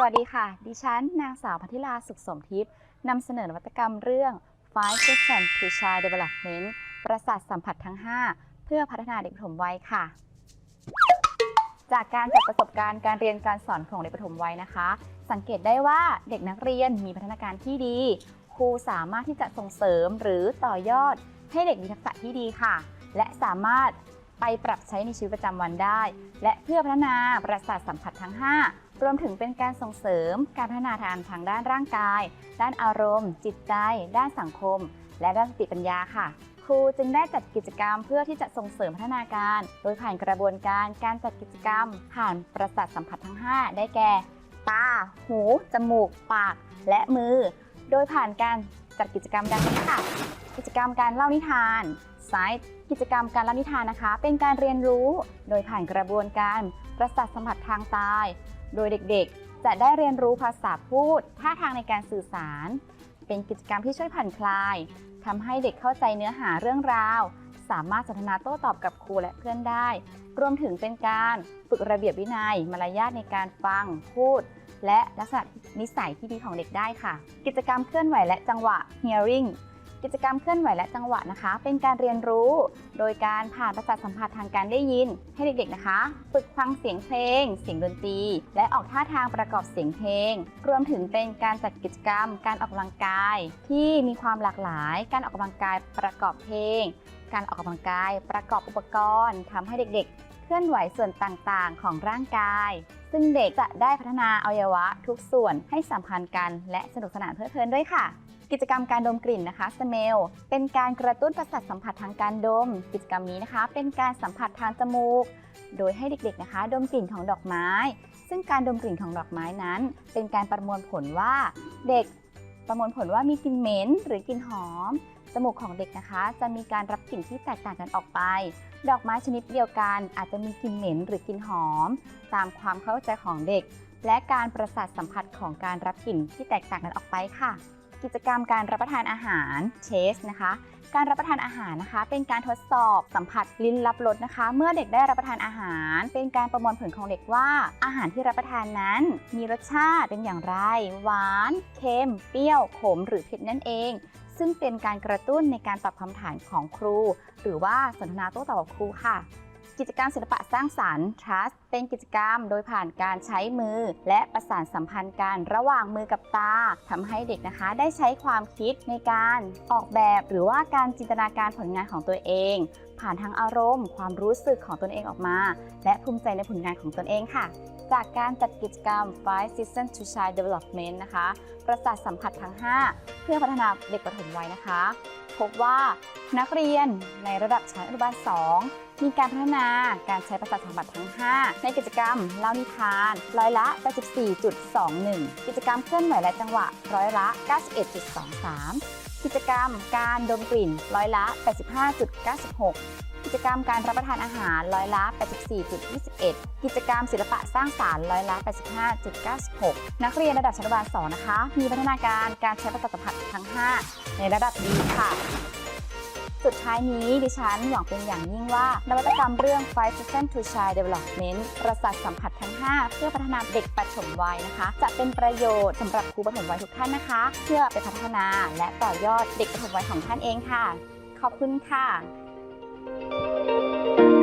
สวัสดีค่ะ ดิฉัน นางสาวพัทิลาสุขสมทิพย์นำเสนอนวัตกรรมเรื่อง Five System to Child Development ประสาทสัมผัสทั้ง 5 เพื่อพัฒนาเด็กปฐมวัยค่ะ จากการจัดประสบการณ์การเรียนการสอนของเด็กปฐมวัยนะคะ สังเกตได้ว่าเด็กนักเรียนมีพัฒนาการที่ดี ครูสามารถที่จะส่งเสริมหรือต่อยอดให้เด็กมีทักษะที่ดีค่ะ และสามารถ ไปปรับใช้ในชีวิตประจำวันได้ และเพื่อพัฒนาประสาทสัมผัสทั้ง 5 รวมถึงเป็นการส่งเสริม การพัฒนาทางทางด้านร่างกาย ด้านอารมณ์ จิตใจ ด้านสังคม และด้านสติปัญญาค่ะ ครูจึงได้จัดกิจกรรมเพื่อที่จะส่งเสริมพัฒนาการ โดยผ่านกระบวนการการจัดกิจกรรม ผ่านประสาทสัมผัสทั้ง 5 ได้แก่ ตา หู จมูก ปาก และมือ โดยผ่านการจัดกิจกรรมดังนี้ค่ะ กิจกรรมการเล่านิทาน ไซต์ กิจกรรมการเล่านิทานนะคะ เป็นการเรียนรู้โดยผ่านกระบวนการประสาทสัมผัสทางตาโดยเด็กๆ จะได้เรียนรู้ภาษาพูด ท่าทางในการสื่อสาร เป็นกิจกรรมที่ช่วยผ่อนคลายทำให้เด็กเข้าใจเนื้อหาเรื่องราว สามารถสนทนาโต้ตอบกับครูและเพื่อนได้ รวมถึงเป็นการฝึกระเบียบวินัย มารยาทในการฟังพูดและลักษณะนิสัยที่ดีของเด็กได้ค่ะ กิจกรรมเคลื่อนไหวและจังหวะ hearing กิจกรรมเคลื่อนไหวและจังหวะนะคะ เป็นการเรียนรู้ โดยการผ่านประสาทสัมผัสทางการได้ยิน ให้เด็กๆนะคะ ฝึกฟังเสียงเพลง เสียงดนตรี และออกท่าทางประกอบเสียงเพลง รวมถึงเป็นการจัดกิจกรรม การออกกำลังกาย ที่มีความหลากหลาย การออกกำลังกายประกอบเพลง การออกกำลังกายประกอบอุปกรณ์ทำให้เด็กๆ เคลื่อนไหวส่วนต่างๆ ของร่างกาย ซึ่งเด็กจะได้พัฒนาอวัยวะทุกส่วนให้สัมพันธ์กัน และสนุกสนานเพลิดเพลินด้วยค่ะ กิจกรรมการดมกลิ่นนะคะ smell เป็นการกระตุ้นประสาทสัมผัสทางการดม กิจกรรมนี้นะคะ เป็นการสัมผัสทางจมูก โดยให้เด็กๆนะคะ ดมกลิ่นของดอกไม้ ซึ่งการดมกลิ่นของดอกไม้นั้น เป็นการประมวลผลว่าเด็กประมวลผลว่ามีกลิ่นเหม็นหรือกลิ่นหอม จมูกของเด็กนะคะ จะมีการรับกลิ่นที่แตกต่างกันออกไป ดอกไม้ชนิดเดียวกัน อาจจะมีกลิ่นเหม็นหรือกลิ่นหอม ตามความเข้าใจของเด็ก และการประสาทสัมผัสของการรับกลิ่นที่แตกต่างกันออกไปค่ะ กิจกรรมการรับประทานอาหารเชสนะคะ การรับประทานอาหารนะคะ เป็นการทดสอบสัมผัสลิ้นรับรสนะคะ เมื่อเด็กได้รับประทานอาหาร เป็นการประมวลผลของเด็กว่า อาหารที่รับประทานนั้น มีรสชาติเป็นอย่างไร หวาน เค็ม เปรี้ยว ขม หรือเผ็ดนั่นเอง ซึ่งเป็นการกระตุ้นในการตอบคำถามของครู หรือว่าสนทนาโต้ตอบกับครูค่ะ กิจกรรมศิลปะสร้างสรรค์ Trust เป็นกิจกรรมโดยผ่านการใช้มือ และประสานสัมพันธ์กันระหว่างมือกับตาทำให้เด็กนะคะได้ใช้ความคิดในการออกแบบหรือว่าการจินตนาการผลงานของตัวเอง ผ่านทางอารมณ์ ความรู้สึกของตนเองออกมา และภูมิใจในผลงานของตนเองค่ะจากการจัดกิจกรรม Five Season to Child Development นะคะ ประสาทสัมผัสทั้ง 5 เพื่อพัฒนาเด็กปฐมวัยนะคะ พบว่านักเรียนในระดับชั้นอนุบาล 2 มีการพัฒนาการใช้ภาษาสัมผัสทั้ง 5 ในกิจกรรมเล่านิทานร้อยละ 84.21 กิจกรรมเคลื่อนไหวและจังหวะร้อยละ 91.23 กิจกรรมการดมกลิ่นร้อยละ 85.96 กิจกรรมการรับประทานอาหารร้อยละ 84.21 กิจกรรมศิลปะสร้างสารรค์ร้อยละ 85.96 นักเรียนระดับชั้นอนุบาล2นะคะ มีพัฒนาการการใช้ประสาทสัมผัสทั้ง 5 ในระดับดีค่ะสุดท้ายนี้ดิฉันหวังเป็นอย่างยิ่งว่า นวัตกรรมเรื่อง Five System to Child Development ประสาทสัมผัสทั้ง 5 เพื่อพัฒนาเด็กปฐมวัยนะคะ จะเป็นประโยชน์สำหรับครูปฐมวัยทุกท่านนะคะ เพื่อไปพัฒนาและต่อยอดเด็กปฐมวัยของท่านเองค่ะ ขอบคุณค่ะ Thank you.